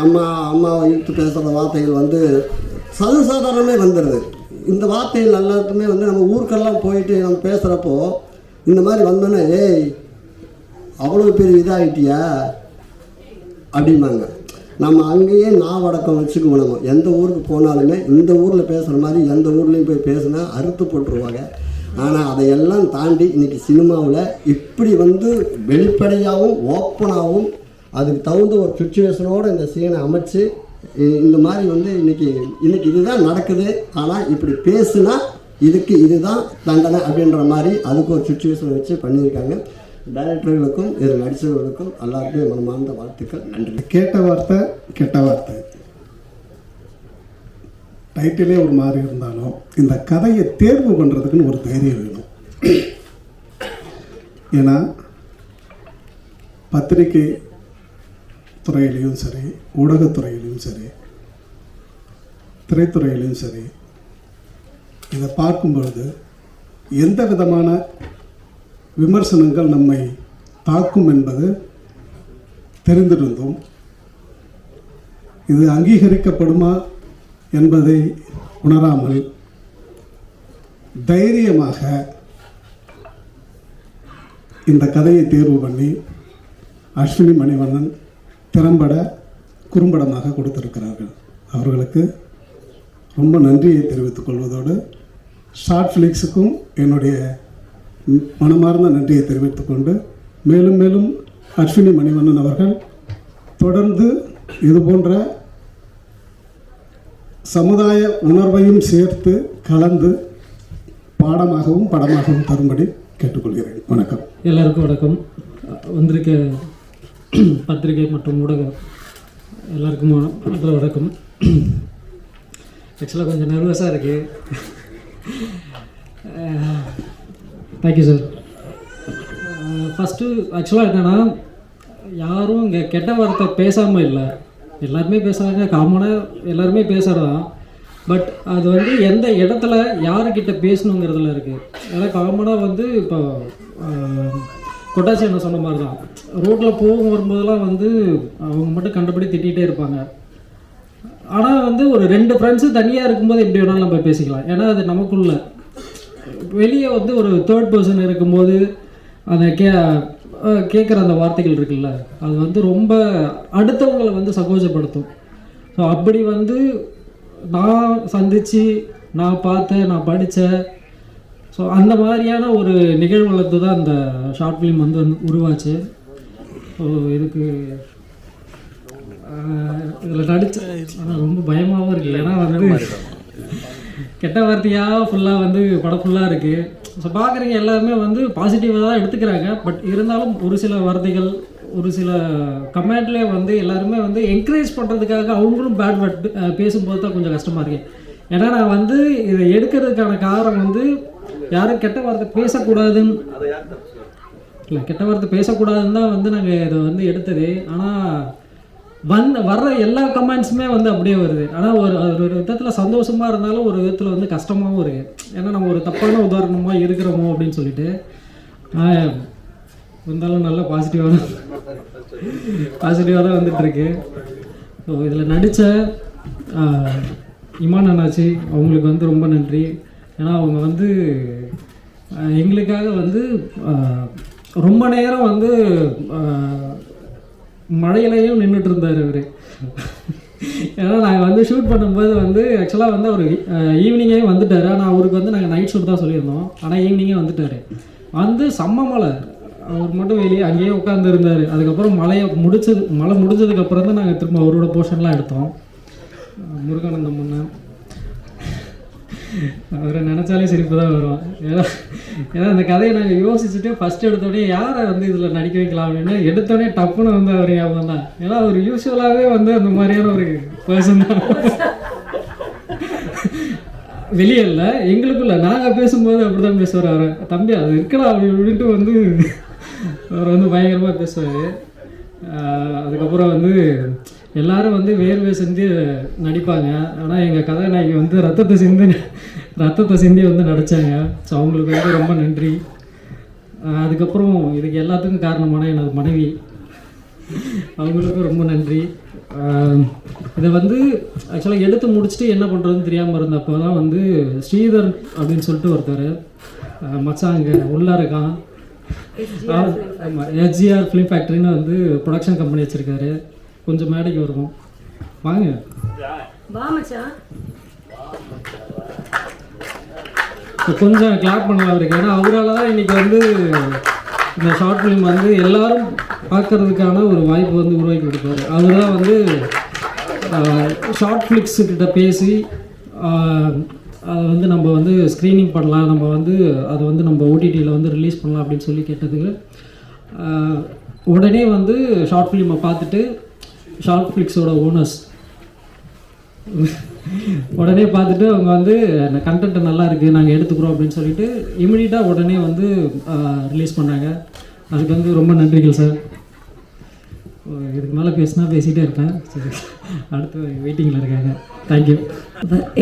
அம்மா அம்மாவை இழுத்து பேசுகிற வார்த்தைகள் வந்து சர்வசாதாரணமே வந்துடுது இந்த வார்த்தைகள் எல்லாத்துக்குமே வந்து நம்ம ஊருக்கெல்லாம் போயிட்டு நம்ம பேசுகிறப்போ இந்த மாதிரி வந்தோன்னே ஏய் அவ்வளோ பெரிய இதாகிட்டியா அப்படிம்பாங்க. நம்ம அங்கேயே நாவடக்கம் வச்சுக்க நம்ம எந்த ஊருக்கு போனாலுமே இந்த ஊரில் பேசுகிற மாதிரி எந்த ஊர்லேயும் போய் பேசுனா அறுத்து போட்டுருவாங்க. ஆனால் அதையெல்லாம் தாண்டி இன்றைக்கி சினிமாவில் இப்படி வந்து வெளிப்படையாகவும் ஓப்பனாகவும் அதுக்கு தகுந்த ஒரு சுச்சுவேஷனோடு இந்த சீனை அமைச்சு இந்த மாதிரி வந்து இன்றைக்கி இன்றைக்கி இதுதான் நடக்குது. ஆனால் இப்படி பேசுனா இதுக்கு இதுதான் தண்டனை அப்படின்ற மாதிரி அதுக்கு ஒரு சுச்சுவேஷன் வச்சு பண்ணியிருக்காங்க. டைரக்டர்களுக்கும் இதில் நடித்தவர்களுக்கும் எல்லாருக்குமே மனமார்ந்த வாழ்த்துக்கள் நன்றி. கேட்ட வார்த்தை கெட்ட வார்த்தை. டைட்டிலே ஒரு மாதிரி இருந்தாலும் இந்த கதையை தேர்வு பண்ணுறதுக்குன்னு ஒரு தைரியம் வேணும். ஏன்னா பத்திரிகை துறையிலையும் சரி ஊடகத்துறையிலையும் சரி திரைத்துறையிலையும் சரி இதை பார்க்கும் பொழுது எந்த விதமான விமர்சனங்கள் நம்மை தாக்கும் என்பது தெரிந்திருந்தோம். இது அங்கீகரிக்கப்படுமா என்பதை உணராமல் தைரியமாக இந்த கதையை தேர்வு பண்ணி அஸ்வினி மணிவண்ணன் திறம்பட குறும்படமாக கொடுத்திருக்கிறார்கள். அவர்களுக்கு ரொம்ப நன்றியை தெரிவித்துக் கொள்வதோடு ஷார்ட் ஃபிலிக்ஸுக்கும் என்னுடைய மனமார்ந்த நன்றியை தெரிவித்துக் கொண்டு மேலும் மேலும் அஸ்வினி மணிவண்ணன் அவர்கள் தொடர்ந்து இது போன்ற சமுதாய உணர்வையும் சேர்த்து கலந்து பாடமாகவும் படமாகவும் தரும்படி கேட்டுக்கொள்கிறேன். வணக்கம். எல்லாருக்கும் வணக்கம். வந்திருக்க பத்திரிகை மற்றும் ஊடகம் எல்லாருக்கும் வண- முதல்ல வணக்கம் ஆக்சுவலாக கொஞ்சம் நர்வஸாக இருக்குது தேங்க்யூ சார் ஃபஸ்ட்டு ஆக்சுவலாக என்னென்னா யாரும் இங்கே கெட்ட வார்த்தை பேசாமல் இல்லை. எல்லாருமே பேசுகிறாங்க காமனாக எல்லாருமே பேசுகிறதான் பட் அது வந்து எந்த இடத்துல யாருக்கிட்ட பேசணுங்கிறதுல இருக்குது ஏன்னா காமனாக வந்து இப்போ கொட்டாச்சி என்ன சொன்ன மாதிரி தான் ரோட்டில் போகும் வரும்போதெல்லாம் வந்து அவங்க மட்டும் கண்டபடி திட்டிகிட்டே இருப்பாங்க. ஆனால் வந்து ஒரு ரெண்டு ஃப்ரெண்ட்ஸு தனியாக இருக்கும்போது எப்படி வேணாலும் நம்ம பேசிக்கலாம். ஏன்னா அது நமக்குள்ள. வெளியே வந்து ஒரு தேர்ட் பர்சன் இருக்கும்போது அந்த கே கேட்குற அந்த வார்த்தைகள் இருக்குல்ல அது வந்து ரொம்ப அடுத்தவங்களை வந்து சகோஜப்படுத்தும் ஸோ அப்படி வந்து நான் சந்தித்து நான் பார்த்தேன் நான் படித்தேன் ஸோ அந்த மாதிரியான ஒரு நிகழ்வுகளுக்கு தான் அந்த ஷார்ட் ஃபிலிம் வந்து வந்து உருவாச்சு. ஸோ இதுக்கு இதில் நடிச்ச ஆனால் ரொம்ப பயமாகவும் இருக்குது ஏன்னா வந்து கெட்ட வார்த்தையாக ஃபுல்லாக வந்து படம் ஃபுல்லாக இருக்குது ஸோ பார்க்குறீங்க எல்லாருமே வந்து பாசிட்டிவாக தான் எடுத்துக்கிறாங்க. பட் இருந்தாலும் ஒரு சில வார்த்தைகள் ஒரு சில கமெண்ட்லேயே வந்து எல்லாருமே வந்து என்கரேஜ் பண்ணுறதுக்காக அவங்களும் பேட் வேர்ட் பேசும்போது தான் கொஞ்சம் கஷ்டமாக இருக்குது ஏன்னா நான் வந்து இதை எடுக்கிறதுக்கான காரணம் வந்து யாரும் கெட்ட வார்த்தை பேசக்கூடாதுன்னு. இல்லை கெட்ட வார்த்தை பேசக்கூடாதுன்னு தான் வந்து நாங்கள் இதை வந்து எடுத்தது. ஆனால் வந்த வர்ற எல்லா கமெண்ட்ஸுமே வந்து அப்படியே வருது. ஆனால் ஒரு ஒரு விதத்தில் சந்தோஷமாக இருந்தாலும் ஒரு விதத்தில் வந்து கஷ்டமாகவும் இருக்குது ஏன்னா நம்ம ஒரு தப்பான உதாரணமாக இருக்கிறோமோ அப்படின்னு சொல்லிட்டு. இருந்தாலும் நல்ல பாசிட்டிவாக தான் பாசிட்டிவாக தான் வந்துட்டுருக்கு. ஸோ இதில் நடித்த இமான் அண்ணாச்சி அவங்களுக்கு வந்து ரொம்ப நன்றி. ஏன்னா அவங்க வந்து எங்களுக்காக வந்து ரொம்ப நேரம் வந்து மழையிலையும் நின்றுட்டு இருந்தார் அவர் ஏன்னா நாங்கள் வந்து ஷூட் பண்ணும்போது வந்து ஆக்சுவலாக வந்து அவர் ஈவினிங்கே வந்துட்டார். ஆனால் அவருக்கு வந்து நாங்கள் நைட் ஷூட் தான் சொல்லியிருந்தோம். ஆனால் ஈவினிங்கே வந்துட்டார். வந்து செம்ம மழை. அவர் மட்டும் வெளியே அங்கேயே உட்காந்துருந்தார் அதுக்கப்புறம் மழையை முடிச்சது மழை முடிஞ்சதுக்கப்புறம் தான் நாங்கள் திரும்ப அவரோட போர்ஷன்லாம் எடுத்தோம். முருகானந்தம் முன்ன அவரை நினச்சாலே சிரிப்பு தான் வரும். ஏன்னா ஏன்னா அந்த கதையை நாங்கள் யோசிச்சுட்டு ஃபஸ்ட் எடுத்தோடனே யாரை வந்து இதில் நடிக்க வைக்கலாம் அப்படின்னு எடுத்தோடனே டப்புன்னு வந்து அவர் ஞாபகம் தான். ஏன்னா அவர் யூஸ்வலாகவே வந்து அந்த மாதிரியான ஒரு பர்சன் தான். வெளியே இல்லை எங்களுக்குள்ள நாங்கள் பேசும்போது அப்படி தான் பேசுவார் அவர். தம்பி அது இருக்கலாம் அப்படி அப்படின்ட்டு வந்து அவர் வந்து பயங்கரமாக பேசுவார். அதுக்கப்புறம் வந்து எல்லாரும் வந்து வேர்வை சிந்தி நடிப்பாங்க. ஆனால் எங்கள் கதாநாயகி வந்து ரத்தத்தை சிந்தி ரத்தத்தை சிந்தி வந்து நடித்தாங்க ஸோ அவங்களுக்கு வந்து ரொம்ப நன்றி. அதுக்கப்புறம் இதுக்கு எல்லாத்துக்கும் காரணமான எனது மனைவி. அவங்களுக்கும் ரொம்ப நன்றி. இதை வந்து ஆக்சுவலாக எடுத்து முடிச்சுட்டு என்ன பண்ணுறதுன்னு தெரியாமல் இருந்தப்போ தான் வந்து ஸ்ரீதர் அப்படின்னு சொல்லிட்டு ஒருத்தர். மச்சான் அங்கே உள்ளே இருக்கான். ஆமாம் எஸ்ஜிஆர் ஃபிலிம் ஃபேக்ட்ரின்னு வந்து ப்ரொடக்ஷன் கம்பெனி வச்சுருக்காரு. கொஞ்சம் மேடைக்கு வருவோம். வாங்க. கொஞ்சம் கிளாப் பண்ணலாம் அவருக்கு. ஏன்னா அவரால் தான் இன்றைக்கி வந்து இந்த ஷார்ட் ஃபிலிம் வந்து எல்லாரும் பார்க்கறதுக்கான ஒரு வாய்ப்பு வந்து உருவாக்கி கொடுத்தாரு அவர் தான் வந்து ஷார்ட் ஃபிளிக்ஸுக்கிட்ட பேசி அதை வந்து நம்ம வந்து ஸ்க்ரீனிங் பண்ணலாம். நம்ம வந்து அதை வந்து நம்ம ஓடிடியில் வந்து ரிலீஸ் பண்ணலாம் அப்படின்னு சொல்லி கேட்டதுக்கு உடனே வந்து ஷார்ட் ஃபிலிமை பார்த்துட்டு ஷார்ட் ஃபிளிக்ஸோட ஓனர்ஸ் உடனே பார்த்துட்டு அவங்க வந்து அந்த கண்டென்ட் நல்லா இருக்குது நாங்கள் எடுத்துக்கிறோம் அப்படின்னு சொல்லிட்டு இமீடியட்டாக உடனே வந்து ரிலீஸ் பண்ணாங்க. அதுக்கு வந்து ரொம்ப நன்றிகள் சார் இதுக்கு மேலே பேசினா பேசிகிட்டே இருப்பேன். சரி. அடுத்து வெயிட்டிங்கில் இருக்காங்க. தேங்க்யூ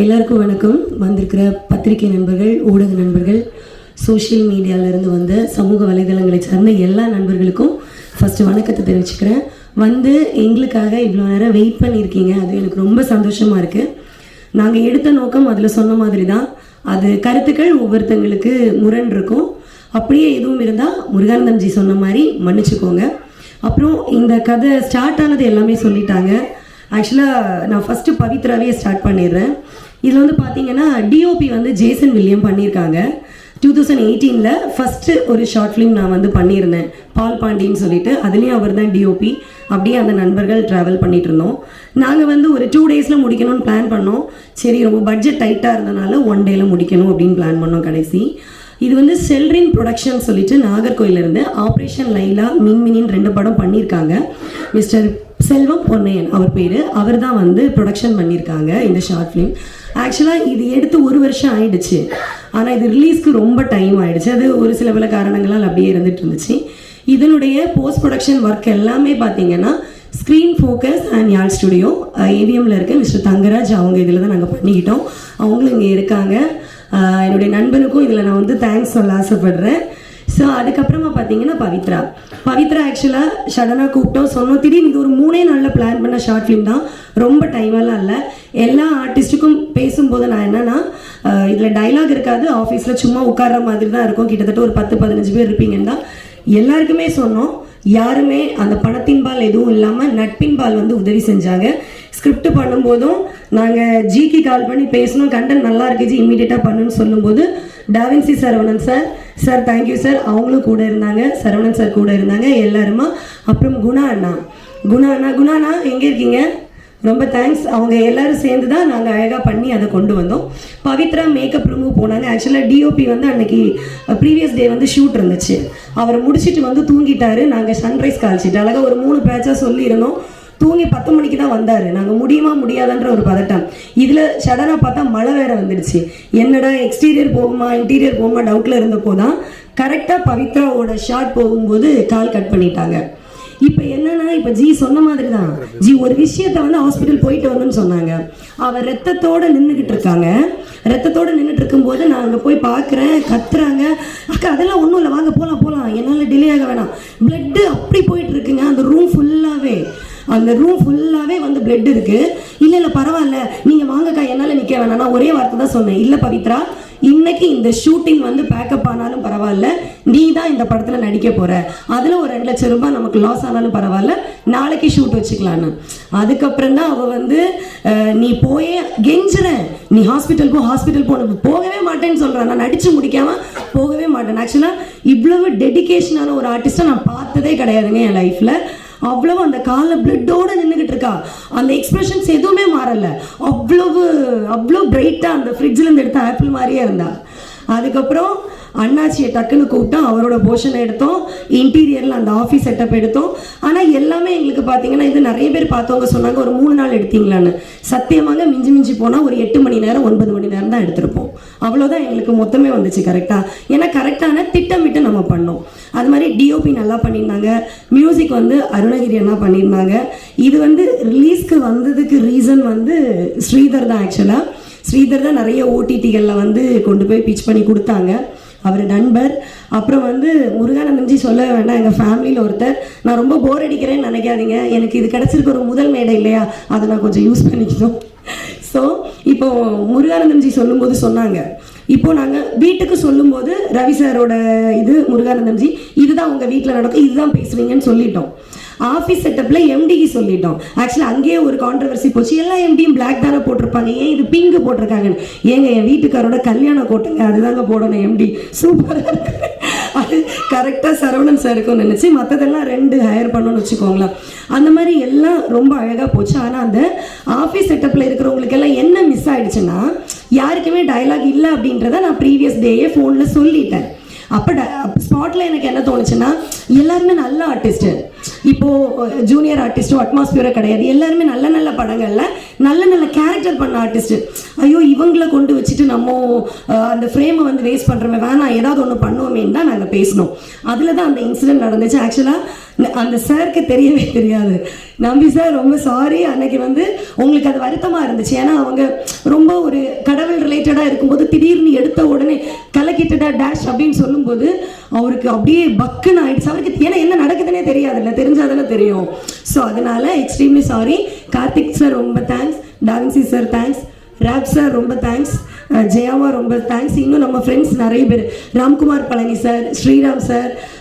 எல்லாருக்கும் வணக்கம். வந்திருக்கிற பத்திரிகை நண்பர்கள் ஊடக நண்பர்கள் சோஷியல் மீடியாவிலேருந்து வந்த சமூக வலைதளங்களை சார்ந்த எல்லா நண்பர்களுக்கும் ஃபஸ்ட்டு வணக்கத்தை தெரிவிச்சுக்கிறேன். வந்து எங்களுக்காக இவ்வளோ நேரம் வெயிட் பண்ணியிருக்கீங்க. அது எனக்கு ரொம்ப சந்தோஷமாக இருக்குது நாங்கள் எடுத்த நோக்கம் அதில் சொன்ன மாதிரி தான் அது கருத்துக்கள் ஒவ்வொருத்தங்களுக்கு முரண் இருக்கும். அப்படியே எதுவும் இருந்தால் முருகானந்தம் ஜி சொன்ன மாதிரி மன்னிச்சுக்கோங்க. அப்புறம் இந்த கதை ஸ்டார்ட் ஆனது எல்லாமே சொல்லிட்டாங்க. ஆக்சுவலாக நான் ஃபஸ்ட்டு பவித்ராவே ஸ்டார்ட் பண்ணிடுறேன். இதில் வந்து பார்த்தீங்கன்னா டிஓபி வந்து ஜேசன் வில்லியம் பண்ணியிருக்காங்க. டூ தௌசண்ட் எயிட்டீனில் ஃபஸ்ட்டு ஒரு ஷார்ட் ஃபிலிம் நான் வந்து பண்ணியிருந்தேன். பால் பாண்டின்னு சொல்லிட்டு. அதுலேயும் அவர் தான் டிஓபி அப்படியே அந்த நண்பர்கள் ட்ராவல் பண்ணிட்டு இருந்தோம். நாங்கள் வந்து ஒரு டூ டேஸில் முடிக்கணும்னு பிளான் பண்ணோம். சரி ரொம்ப பட்ஜெட் டைட்டாக இருந்தனால ஒன் டேயில் முடிக்கணும் அப்படின்னு பிளான் பண்ணோம் கடைசி. இது வந்து செல்ரின் ப்ரொடக்ஷன் சொல்லிட்டு நாகர்கோயிலிருந்து ஆப்ரேஷன் லைலா மின்மினின்னு ரெண்டு படம் பண்ணியிருக்காங்க. மிஸ்டர் செல்வம் பொன்னையன் அவர் பேர். அவர் தான் வந்து ப்ரொடக்ஷன் பண்ணியிருக்காங்க இந்த ஷார்ட் ஃபிலிம் ஆக்சுவலாக இது எடுத்து ஒரு வருஷம் ஆயிடுச்சு. ஆனால் இது ரிலீஸ்க்கு ரொம்ப டைம் ஆயிடுச்சு. அது ஒரு சில பல காரணங்களால் அப்படியே இருந்துட்டு இருந்துச்சு. இதனுடைய போஸ்ட் ப்ரொடக்ஷன் ஒர்க் எல்லாமே பார்த்தீங்கன்னா screen focus and Yazh studio ஏவிஎம்ல இருக்க மிஸ்டர் தங்கராஜ் அவங்க இதில் தான் நாங்கள் பண்ணிக்கிட்டோம். அவங்களும் இங்கே இருக்காங்க. என்னுடைய நண்பனுக்கும் இதில் நான் வந்து தேங்க்ஸ் சொல்ல ஆசைப்படுறேன். ஸோ அதுக்கப்புறமா பார்த்தீங்கன்னா பவித்ரா. பவித்ரா ஆக்சுவலாக சடனாக கூப்பிட்டோம். சொன்னோம் திடீர்னு இது ஒரு மூணே நாளில் பிளான் பண்ண ஷார்ட் ஃபிலிம் தான். ரொம்ப டைமெல்லாம் இல்லை. எல்லா ஆர்டிஸ்ட்டுக்கும் பேசும்போது நான் என்னன்னா இதில் டைலாக் இருக்காது. ஆஃபீஸில் சும்மா உட்கார்ற மாதிரி தான் இருக்கும். கிட்டத்தட்ட ஒரு பத்து பதினஞ்சு பேர் இருப்பீங்கன்னா எல்லாருக்குமே சொன்னோம். யாருமே அந்த பணத்தின்பால் எதுவும் இல்லாமல் நட்பின்பால் வந்து உதவி செஞ்சாங்க. ஸ்கிரிப்ட் பண்ணும்போதும் நாங்கள் ஜிக்கு கால் பண்ணி பேசணும் கண்டென்ட் நல்லா இருக்கு ஜி இமீடியட்டாக பண்ணுன்னு சொல்லும்போது Davinci Saravanan sir sir thank you sir அவங்களும் கூட இருந்தாங்க. சரவணன் சார் கூட இருந்தாங்க. எல்லாருமா. அப்புறம் குணா அண்ணா. குணா அண்ணா குணா அண்ணா எங்கே இருக்கீங்க? ரொம்ப தேங்க்ஸ் அவங்க எல்லாரும் சேர்ந்து தான் நாங்கள் அழகாக பண்ணி அதை கொண்டு வந்தோம். பவித்ரா மேக்கப் ரூமுக்கு போனாங்க. ஆக்சுவலாக டிஓபி வந்து அன்னைக்கு ப்ரீவியஸ் டே வந்து ஷூட் இருந்துச்சு. அவர் முடிச்சிட்டு வந்து தூங்கிட்டாரு. நாங்கள் சன்ரைஸ் கால்ச்சிட்டு அழகாக ஒரு மூணு பேட்சாக சொல்லியிருந்தோம். தூங்கி பத்து மணிக்கு தான் வந்தார். நாங்கள் முடியுமா முடியாதன்ற ஒரு பதட்டம். இதில் சடனாக பார்த்தா மழை வேற வந்துடுச்சு. என்னடா எக்ஸ்டீரியர் போகுமா இன்டீரியர் போகுமா டவுட்டில் இருந்தப்போ தான் கரெக்டாக பவித்ராவோட ஷாட் போகும்போது கால் கட் பண்ணிட்டாங்க. இப்போ என்னன்னா இப்போ ஜி சொன்ன மாதிரி தான் ஜி ஒரு விஷயத்த வந்து ஹாஸ்பிட்டல் போயிட்டு வரணும்னு சொன்னாங்க. அவர் ரத்தத்தோட நின்றுக்கிட்டு இருக்காங்க. ரத்தத்தோட நின்றுட்டு இருக்கும்போது நான் அங்கே போய் பார்க்குறேன் கத்துறாங்க. அக்கா அதெல்லாம் ஒன்றும் இல்லை. வாங்க போகலாம் போகலாம் என்னால் டிலே ஆக வேணாம். பிளட்டு அப்படி போயிட்டு இருக்குங்க. அந்த ரூம் ஃபுல்லாகவே அந்த ரூம் ஃபுல்லாகவே வந்து பிளட் இருக்கு. இல்லை இல்லை பரவாயில்ல. நீங்கள் வாங்கக்கா என்னால் நிற்க வேணாம். நான் ஒரே வார்த்தை தான் சொன்னேன். இல்லை பவித்ரா இன்னைக்கு இந்த ஷூட்டிங் வந்து பேக்கப் ஆனாலும் பரவாயில்ல. நீ தான் இந்த படத்தில் நடிக்க போகிற அதில் ஒரு ரெண்டு லட்சம் ரூபாய் நமக்கு லாஸ் ஆனாலும் பரவாயில்ல. நாளைக்கு ஷூட் வச்சுக்கலான்னு. அதுக்கப்புறம் தான் அவள் வந்து நீ போயே கெஞ்சுறேன் நீ ஹாஸ்பிட்டல் போ ஹாஸ்பிட்டல் போன போகவே மாட்டேன்னு சொல்கிறேன் நான் நடித்து முடிக்காமல் போகவே மாட்டேன். ஆக்சுவலாக இவ்வளவு டெடிகேஷனான ஒரு ஆர்டிஸ்ட்டை நான் பார்த்ததே கிடையாதுங்க என் லைஃப்பில் அவ்வளவு அந்த காலில் பிளட்டோட நின்றுக்கிட்டு இருக்கா. அந்த எக்ஸ்பிரஷன்ஸ் எதுவுமே மாறலை. அவ்வளவு அவ்வளோ பிரைட்டாக அந்த ஃப்ரிட்ஜில் இருந்து எடுத்த ஆப்பிள் மாதிரியே இருந்தா. அதுக்கப்புறம் அண்ணாச்சியை டக்குன்னு கூப்பிட்டோம் அவரோட போர்ஷனை எடுத்தோம். இன்டீரியரில் அந்த ஆஃபீஸ் செட்டப் எடுத்தோம். ஆனால் எல்லாமே எங்களுக்கு பார்த்தீங்கன்னா இது நிறைய பேர் பார்த்தவங்க சொன்னாங்க ஒரு மூணு நாள் எடுத்தீங்களான்னு. சத்தியமாக மிஞ்சி மிஞ்சி போனால் ஒரு எட்டு மணி நேரம் ஒன்பது மணி நேரம் தான் எடுத்திருப்போம். அவ்வளோதான் எங்களுக்கு மொத்தமே வந்துச்சு கரெக்டாக ஏன்னா கரெக்டான திட்டமிட்டு நம்ம பண்ணோம். அது மாதிரி டிஓபி நல்லா பண்ணியிருந்தாங்க. மியூசிக் வந்து அருணகிரி அண்ணா பண்ணியிருந்தாங்க. இது வந்து ரிலீஸ்க்கு வந்ததுக்கு ரீசன் வந்து ஸ்ரீதர் தான் ஆக்சுவலாக ஸ்ரீதர் தான் நிறைய ஓடிடிகளில் வந்து கொண்டு போய் பிச் பண்ணி கொடுத்தாங்க. அவர் நண்பர். அப்புறம் வந்து முருகானந்தம்ஜி சொல்ல வேண்டாம். எங்கள் ஃபேமிலியில் ஒருத்தர். நான் ரொம்ப போர் அடிக்கிறேன்னு நினைக்காதீங்க. எனக்கு இது கிடச்சிருக்க ஒரு முதல் மேடை இல்லையா? அதை நான் கொஞ்சம் யூஸ் பண்ணிக்கணும். ஸோ இப்போ முருகானந்தம்ஜி சொல்லும்போது சொன்னாங்க. இப்போ நாங்கள் வீட்டுக்கு சொல்லும்போது ரவி சாரோட இது முருகானந்தம்ஜி இதுதான் உங்கள் வீட்டில் நடக்கும். இதுதான் பேசுவீங்கன்னு சொல்லிட்டோம். ஆஃபீஸ் செட்டப்பில் எம்டிக்கு சொல்லிட்டோம். ஆக்சுவலாக அங்கேயே ஒரு கான்ட்ரவர்சி போச்சு. எல்லா எம்டியும் பிளாக் தானே போட்டிருப்பாங்க. ஏன் இது பிங்க் போட்டிருக்காங்கன்னு? ஏங்க என் வீட்டுக்காரோட கல்யாண கோட்டுங்க. அதுதாங்க போடணும் எம்டி சூப்பராக இருக்கு. அது கரெக்டாக சரவணன் சாருக்கும் நினச்சி மற்றதெல்லாம் ரெண்டு ஹையர் பண்ணணும்னு வச்சுக்கோங்களேன். அந்த மாதிரி எல்லாம் ரொம்ப அழகாக போச்சு. ஆனால் அந்த ஆஃபீஸ் செட்டப்பில் இருக்கிறவங்களுக்கெல்லாம் என்ன மிஸ் ஆகிடுச்சுன்னா யாருக்குமே டயலாக் இல்லை அப்படின்றத நான் ப்ரீவியஸ் டேயே ஃபோனில் சொல்லிட்டேன். அப்போ ஸ்பாட்டில் எனக்கு என்ன தோணுச்சுன்னா எல்லாருமே நல்ல ஆர்டிஸ்ட்டு இப்போது ஜூனியர் ஆர்டிஸ்ட்டோ அட்மாஸ்பியரோ கிடையாது. எல்லாருமே நல்ல நல்ல படங்களில் நல்ல நல்ல கேரக்டர் பண்ண ஆர்டிஸ்ட்டு ஐயோ இவங்கள கொண்டு வச்சுட்டு நம்ம அந்த ஃப்ரேமை வந்து வேஸ்ட் பண்ணுறோமே வேணாம் ஏதாவது ஒன்று பண்ணுவோமேன்னு தான் நாங்கள் பேசினோம் அதில் தான் அந்த இன்சிடென்ட் நடந்துச்சு. ஆக்சுவலாக அந்த சாருக்கு தெரியவே தெரியாது. நம்பி சார் ரொம்ப சாரி அன்னைக்கு வந்து உங்களுக்கு அது வருத்தமாக இருந்துச்சு. ஏன்னா அவங்க ரொம்ப ஒரு கடவுள் ரிலேட்டடாக இருக்கும்போது திடீர்னு எடுத்த உடனே கலக்கிட்டடா டேஷ் அப்படின்னு சொல்லும்போது அவருக்கு அப்படியே பக்குன்னு ஆயிடுச்சு. அவருக்கு ஏன்னா என்ன நடக்குதுன்னே தெரியாதுல்ல. தெரிஞ்சாதானே தெரியும். ஸோ அதனால எக்ஸ்ட்ரீம்லி சாரி கார்த்திக் சார் ரொம்ப தேங்க்ஸ் டான்சி சார் தேங்க்ஸ் ராப் சார் ரொம்ப தேங்க்ஸ் ஜெயாவா ரொம்ப தேங்க்ஸ் இன்னும் நம்ம ஃப்ரெண்ட்ஸ் நிறைய பேர். Ramkumar Palani sir Sriram sir